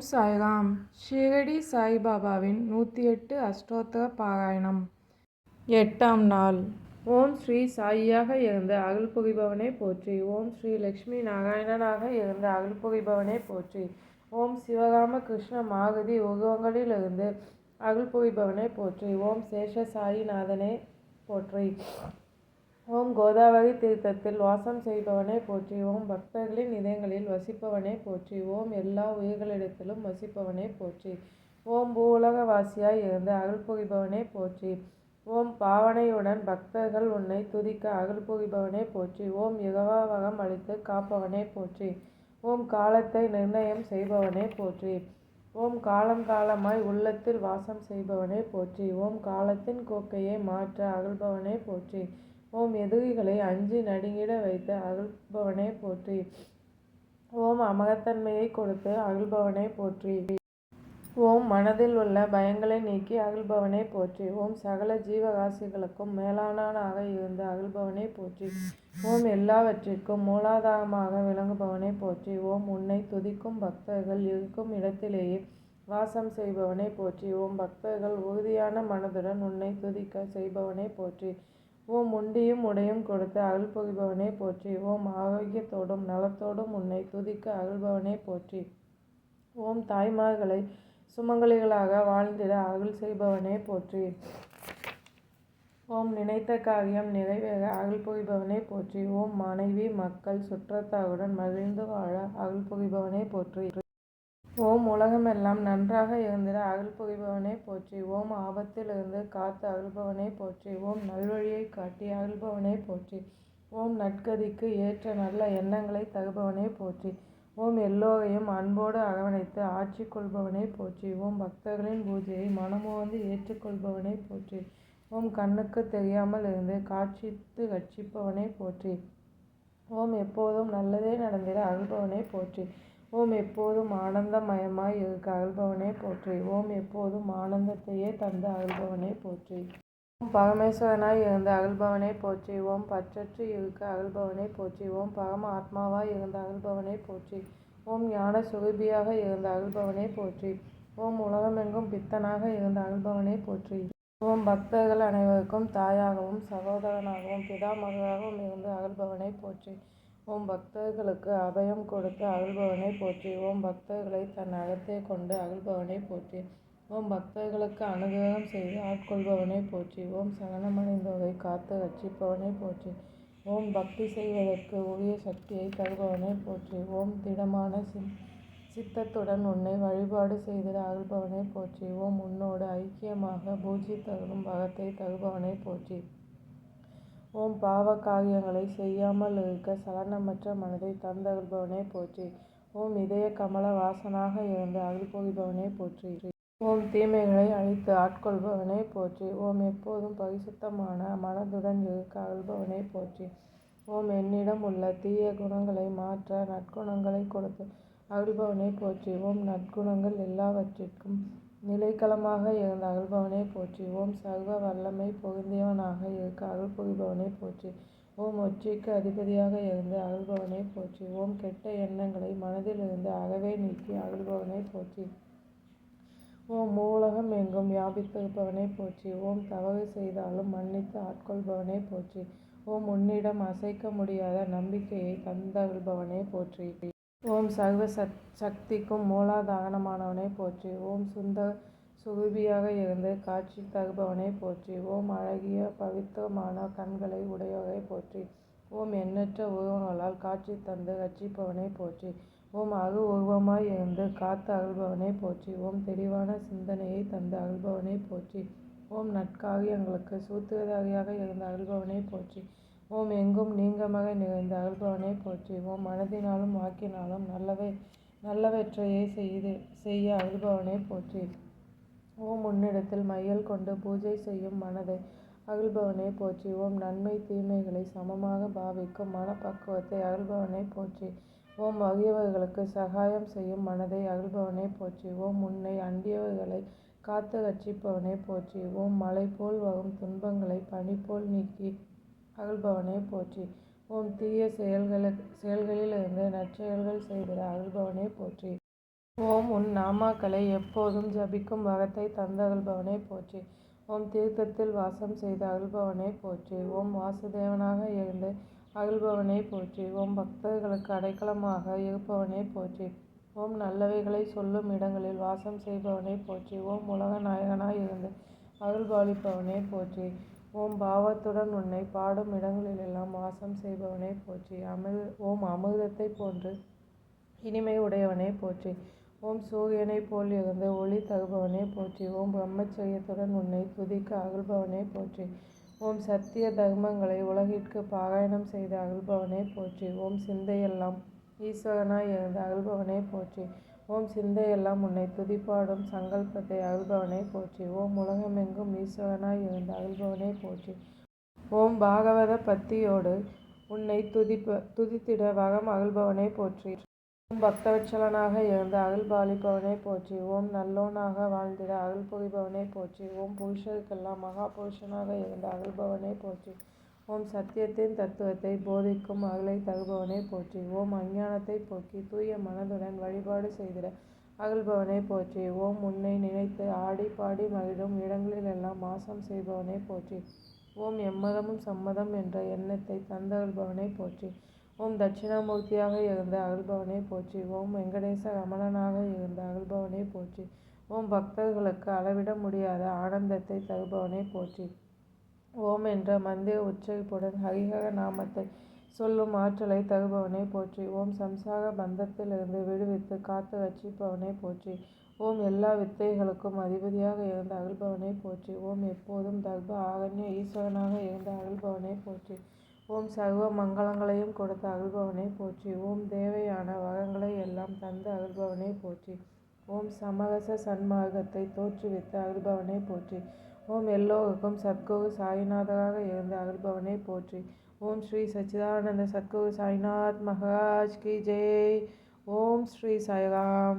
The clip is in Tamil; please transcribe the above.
ஓம் சாய்ராம். ஷீரடி சாய்பாபாவின் நூற்றி எட்டு அஷ்டோத்தர பாராயணம். எட்டாம் நாள். ஓம் ஸ்ரீ சாயியாக இருந்து அருள் புரிபவனே போற்றி. ஓம் ஸ்ரீ லக்ஷ்மி நாராயணனாக இருந்து அருள் புரிபவனே போற்றி. ஓம் சிவராம கிருஷ்ண மாருதி உருவங்களிலிருந்து அருள் புரிபவனே போற்றி. ஓம் சேஷ சாயிநாதனே போற்றி. ஓம் கோதாவரி தீர்த்தத்தில் வாசம் செய்பவனே போற்றி ஓம் பக்தர்களின் இதயங்களில் வசிப்பவனே போற்றி ஓம் எல்லா உயிர்களிடத்திலும் வசிப்பவனே போற்றி ஓம் பூவுலகவாசியாய் இருந்து அருள் புரிபவனே போற்றி ஓம் பாவனையுடன் பக்தர்கள் உன்னை துதிக்க அருள் புரிபவனே போற்றி ஓம் யுகவாவகம் அளித்து காப்பவனே போற்றி ஓம் காலத்தை நிர்ணயம் செய்பவனே போற்றி ஓம் காலம் காலமாய் உள்ளத்தில் வாசம் செய்பவனே போற்றி ஓம் காலத்தின் கோக்கையை மாற்ற அருள்பவனே போற்றி ஓம் எதுகைகளை அஞ்சு நடுங்கிட வைத்து அகழ்பவனே போற்றி. ஓம் அமகத்தன்மையை கொடுத்து அகழ்பவனே போற்றி. ஓம் மனதில் உள்ள பயங்களை நீக்கி அருள்பவனே போற்றி. ஓம் சகல ஜீவகாசிகளுக்கும் மேலானாக இருந்து அருள்பவனே போற்றி. ஓம் எல்லாவற்றிற்கும் மூலாதாரமாக விளங்குபவனே போற்றி. ஓம் உன்னை துதிக்கும் பக்தர்கள் இருக்கும் இடத்திலேயே வாசம் செய்பவனே போற்றி. ஓம் பக்தர்கள் உறுதியான மனதுடன் உன்னை துதிக்க செய்பவனே போற்றி. ஓம் உண்டியும் உடையும் கொடுத்து அருள் போற்றி. ஓம் ஆரோக்கியத்தோடும் நலத்தோடும் உன்னை துதிக்க அகழ்பவனே போற்றி. ஓம் தாய்மார்களை சுமங்கலிகளாக வாழ்ந்திட அகழ் செய்பவனே போற்றி. ஓம் நினைத்த காரியம் நிறைவேற அகழ் புரிபவனே போற்றி. ஓம் மனைவி மக்கள் சுற்றத்தாருடன் மகிழ்ந்து வாழ அருள் புரிபவனே போற்றி. உலகமெல்லாம் நன்றாக இருந்திட அருள் புரிபவனே போற்றிவோம் ஓம் ஆபத்திலிருந்து காத்து அருள்பவனே போற்றிவோம் ஓம் நல்வழியை காட்டி அருள்பவனே போற்றி. ஓம் நற்கதிக்கு ஏற்ற நல்ல எண்ணங்களை தருபவனே போற்றி. ஓம் எல்லோரையும் அன்போடு அரவணைத்து ஆட்சி கொள்பவனே போற்றி. ஓம் பக்தர்களின் பூஜையை மனமோந்து ஏற்றுக்கொள்பவனே போற்றி. ஓம் கண்ணுக்கு தெரியாமல் இருந்து காட்சித்து ரட்சிப்பவனே போற்றி. ஓம் எப்போதும் நல்லதே நடந்திட அருள்பவனே போற்றி. ஓம் எப்போதும் ஆனந்தமயமாய் இருக்க அகழ்பவனே போற்றி. ஓம் எப்போதும் ஆனந்தத்தையே தந்து அகழ்பவனே போற்றி. ஓம் பரமேஸ்வரனாய் இருந்த அகழ்பவனே போற்றி. ஓம் பற்றற்று இருக்க அகழ்பவனே போற்றி. ஓம் பரம ஆத்மாவாய் இருந்த அகழ்பவனே போற்றி. ஓம் ஞான சுரூபியாக இருந்த அகழ்பவனே போற்றி. ஓம் உலகமெங்கும் பித்தனாக இருந்த அகழ்பவனே போற்றி. ஓம் பக்தர்கள் அனைவருக்கும் தாயாகவும் சகோதரனாகவும் பிதாமகராகவும் இருந்து அகழ்பவனை போற்றி. ஓம் பக்தர்களுக்கு அபயம் கொடுத்து அகழ்பவனை போற்றி. ஓம் பக்தர்களை தன் அகத்தை கொண்டு அகழ்பவனை போற்றி. ஓம் பக்தர்களுக்கு அனுகிரகம் செய்து ஆட்கொள்பவனை போற்றி. ஓம் சகனமடைந்தோரை காத்து ரட்சிப்பவனை போற்றி. ஓம் பக்தி செய்வதற்கு உரிய சக்தியை தருபவனை போற்றி. ஓம் திடமான சி சித்தத்துடன் உன்னை வழிபாடு செய்திட அகழ்பவனை போற்றி. ஓம் உன்னோடு ஐக்கியமாக பூஜை தரும் பகத்தை தருபவனை போற்றி. ஓம் பாவ காரியங்களை செய்யாமல் இருக்க சலனமற்ற மனதை தந்தருள்பவனே போற்றி. ஓம் இதய கமல வாசனாக இருந்து அருள்பொழிபவனே போற்றி. ஓம் தீமைகளை அழித்து ஆட்கொள்பவனே போற்றி. ஓம் எப்போதும் பரிசுத்தமான மனதுடன் இருக்க அருள்பவனே போற்றி. ஓம் என்னிடம் உள்ள தீய குணங்களை மாற்ற நற்குணங்களை கொடுத்து அருள்பவனே போற்றி. ஓம் நற்குணங்கள் எல்லாவற்றிற்கும் நிலைக்களமாக இருந்த அருள்பவனே போற்றி. ஓம் சர்வ வல்லமை பொருந்தியவனாக இருக்க அருள் புரிபவனே போற்றி. ஓம் ஒற்றிக்கு அதிபதியாக இருந்து அருள்பவனே போற்றி. ஓம் கெட்ட எண்ணங்களை மனதில் இருந்து அறவே நீக்கி அருள்பவனே போற்றி. ஓம் மூலகம் எங்கும் வியாபித்திருப்பவனே போற்றி. ஓம் தவறு செய்தாலும் மன்னித்து ஆட்கொள்பவனே போற்றி. ஓம் உன்னிடம் அசைக்க முடியாத நம்பிக்கையை தந்தருள்பவனே போற்றி. ஓம் சர்வ சத் சக்திக்கும் மூலாதாரணமானவனை போற்றி. ஓம் சுந்த சுகுபியாக இருந்து காட்சி தருபவனை போற்றி. ஓம் அழகிய பவித்திரமான கண்களை உடையவரை போற்றி. ஓம் எண்ணற்ற உருவங்களால் காட்சி தந்து ரட்சிப்பவனை போற்றி. ஓம் அரு உருவமாய் இருந்து காத்து அருள்பவனை போற்றி. ஓம் தெளிவான சிந்தனையை தந்து அருள்பவனை போற்றி. ஓம் நட்காரியங்களுக்கு சூத்திரதாரியாக இருந்து அருள்பவனை போற்றி. ஓம் எங்கும் நீங்கமாக நிகழ்ந்த அருள்பவனை போற்றி. ஓம் மனதினாலும் வாக்கினாலும் நல்லவை நல்லவற்றையே செய்து செய்ய அருள்பவனை போற்றி. ஓம் உன்னிடத்தில் மையல் கொண்டு பூஜை செய்யும் மனதை அகழ்பவனை போற்றி. ஓம் நன்மை தீமைகளை சமமாக பாவிக்கும் மனப்பக்குவத்தை அகழ்பவனை போற்றி. ஓம் அகியவர்களுக்கு சகாயம் செய்யும் மனதை அகழ்பவனை போற்றி. ஓம் உன்னை அண்டியவர்களை காத்து ரட்சிப்பவனை போற்றி. ஓம் மலை போல் வரும் துன்பங்களை பனி போல் நீக்கி அகல்பவனே போற்றி. ஓம் தீய செயல்கள செயல்களிலிருந்து நற்செயல்கள் செய்கிற அகல்பவனே போற்றி. ஓம் உன் நாமாக்களை எப்போதும் ஜபிக்கும் வகத்தை தந்த அகல்பவனே போற்றி. ஓம் தீர்த்தத்தில் வாசம் செய்த அகல்பவனே போற்றி. ஓம் வாசுதேவனாக இருந்து அகல்பவனே போற்றி. ஓம் பக்தர்களுக்கு அடைக்கலமாக இருப்பவனே போற்றி. ஓம் நல்லவைகளை சொல்லும் இடங்களில் வாசம் செய்பவனே போற்றி. ஓம் உலக நாயகனாய் இருந்து அருள்பாலிப்பவனே போற்றி. ஓம் பாவத்துடன் உன்னை பாடும் இடங்களிலெல்லாம் வாசம் செய்பவனே போற்றி. அமிர் ஓம் அமிர்தத்தை போன்று இனிமை உடையவனே போற்றி. ஓம் சூரியனைப் போல் இருந்து ஒளி தருபவனே போற்றி. ஓம் பிரம்மச்சரியத்துடன் உன்னை துதிக்க அகழ்பவனே போற்றி. ஓம் சத்திய தர்மங்களை உலகிற்கு பாராயணம் செய்து அகழ்பவனே போற்றி. ஓம் சிந்தையெல்லாம் ஈஸ்வரனாய் இருந்து அகழ்பவனே போற்றி. ஓம் சிந்தையெல்லாம் உன்னை துதிப்பாடும் சங்கல்பத்தை அருள்பவனே போற்றி. ஓம் உலகமெங்கும் ஈஸ்வரனாய் இருந்த அருள்பவனே போற்றி. ஓம் பாகவத பத்தியோடு உன்னை துதிப்ப துதித்திட வகம் அருள்பவனே போற்றி. ஓம் பக்தவச்சலனாக இருந்த அருள் போற்றி. ஓம் நல்லோனாக வாழ்ந்திட அருள் போற்றி. ஓம் புருஷருக்கெல்லாம் மகா புருஷனாக இருந்து அருள்பவனே போற்றி. ஓம் சத்தியத்தின் தத்துவத்தை போதிக்கும் அகலை தகுபவனை போற்றி. ஓம் அஞ்ஞானத்தை போக்கி தூய மனதுடன் வழிபாடு செய்திட. அகழ்பவனை போற்றி. ஓம் உன்னை நினைத்து ஆடி பாடி மகிழும் இடங்களிலெல்லாம் மாசம் செய்பவனே போற்றி. ஓம் எம்மதமும் சம்மதம் என்ற எண்ணத்தை தந்தகழ்பவனை போற்றி. ஓம் தட்சிணாமூர்த்தியாக இருந்த அகழ்பவனை போற்றி. ஓம் வெங்கடேச ரமணனாக இருந்த அகழ்பவனை போற்றி. ஓம் பக்தர்களுக்கு அளவிட முடியாத ஆனந்தத்தை தருபவனை போற்றி. ஓம் என்ற மந்திர உச்சரிப்புடன் ஹரிஹர நாமத்தை சொல்லும் ஆற்றலை தருபவனே போற்றி. ஓம் சம்சார பந்தத்திலிருந்து விடுவித்து காத்து ரட்சிப்பவனை போற்றி. ஓம் எல்லா வித்தைகளுக்கும் அதிபதியாக இருந்த அகழ்பவனை போற்றி. ஓம் எப்போதும் தர்ப ஆரண்ய ஈஸ்வரனாக இருந்த அகழ்பவனை போற்றி. ஓம் சர்வ மங்களங்களையும் கொடுத்த அகழ்பவனை போற்றி. ஓம் தேவையான வரங்களை எல்லாம் தந்து அகழ்பவனை போற்றி. ஓம் சமரச சன்மார்க்கத்தை தோற்றுவித்து அகழ்பவனை போற்றி. ஓம் எல்லோருக்கும் சத்குரு சாய்நாதராக இருந்த அருள்பவனை போற்றி. ஓம் ஸ்ரீ சச்சிதானந்த சத்குரு சாய்நாத் மகாராஜ் கி ஜெய். ஓம் ஸ்ரீ சாய்ராம்.